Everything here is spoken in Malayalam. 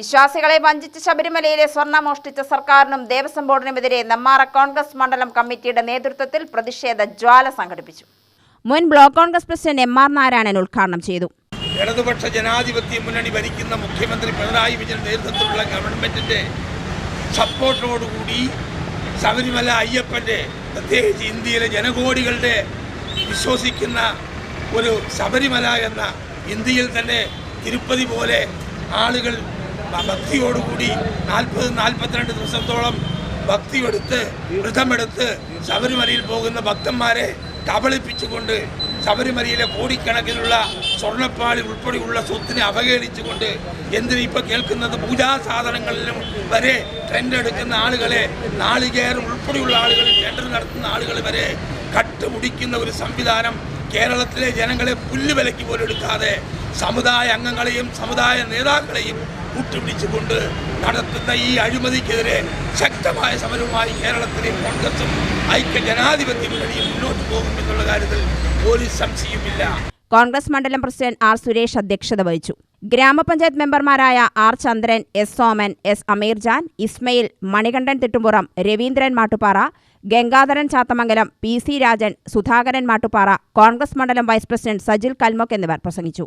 വിശ്വാസികളെ വഞ്ചിച്ച് ശബരിമലയിലെ സ്വർണം മോഷ്ടിച്ച സർക്കാരിനും ദേവസ്വം ബോർഡിനുമെതിരെ നെമ്മാറ കോൺഗ്രസ് മണ്ഡലം കമ്മിറ്റിയുടെ നേതൃത്വത്തിൽ പ്രതിഷേധ ജ്വാല സംഘടിപ്പിച്ചു. മുൻ block Congress president M R Narayanan ഉദ്ഘാടനം ചെയ്തു. ഇടതുപക്ഷ ജനാധിപത്യ മുന്നണി ഭരിക്കുന്ന മുഖ്യമന്ത്രി പിണറായി വിജയൻ നേതൃത്വത്തിലുള്ള ഗവൺമെന്റിന്റെ സപ്പോർട്ടോടുകൂടി ശബരിമല അയ്യപ്പന്റെ പ്രത്യേകിച്ച് ഇന്ത്യയിലെ ജനകോടികളുടെ വിശ്വസിക്കുന്ന ഒരു ശബരിമല എന്ന ഇന്ത്യയിൽ തന്നെ തിരുപ്പതി പോലെ ആളുകൾ ഭക്തിയോടുകൂടി നാൽപ്പത് നാൽപ്പത്തിരണ്ട് ദിവസത്തോളം ഭക്തിയെടുത്ത് വ്രതമെടുത്ത് ശബരിമലയിൽ പോകുന്ന ഭക്തന്മാരെ കബളിപ്പിച്ചുകൊണ്ട് ശബരിമലയിലെ കോടിക്കണക്കിനുള്ള സ്വർണപ്പാളി ഉൾപ്പെടെയുള്ള സ്വത്തിനെ അവഹേളിച്ചുകൊണ്ട് എന്തിന് ഇപ്പോൾ കേൾക്കുന്നത്? പൂജാ സാധനങ്ങളിലും വരെ ട്രെൻഡ് എടുക്കുന്ന ആളുകളെ നാളികേരം ഉൾപ്പെടെയുള്ള ആളുകൾ ടെൻഡർ നടത്തുന്ന ആളുകൾ വരെ കട്ടുമുടിക്കുന്ന ഒരു സംവിധാനം കേരളത്തിലെ ജനങ്ങളെ പുല്ലുവിലയ്ക്ക് പോലും എടുക്കാതെ സമുദായ അംഗങ്ങളെയും സമുദായ നേതാക്കളെയും കൂട്ടുപിടിച്ചുകൊണ്ട് നടത്തുന്ന ഈ അഴിമതിക്കെതിരെ ശക്തമായ സമരവുമായി കേരളത്തിലെ കോൺഗ്രസും ഐക്യ ജനാധിപത്യ മുന്നണിയും മുന്നോട്ട് പോകും എന്നുള്ള കാര്യത്തിൽ ഒരു സംശയമില്ല കോൺഗ്രസ് മണ്ഡലം പ്രസിഡന്റ് ആർ സുരേഷ് അധ്യക്ഷത വഹിച്ചു. ഗ്രാമപഞ്ചായത്ത് മെമ്പർമാരായ R Chandran S Soman S Ameerjan Ismail Manikandan Thittumpuram Raveendran Mattupara Gangadharan Chathamangalam P C Rajan Sudhakaran Mattupara Congress മണ്ഡലം വൈസ് പ്രസിഡന്റ് സജിൽ കൽമോക്ക് എന്നിവർ പ്രസംഗിച്ചു.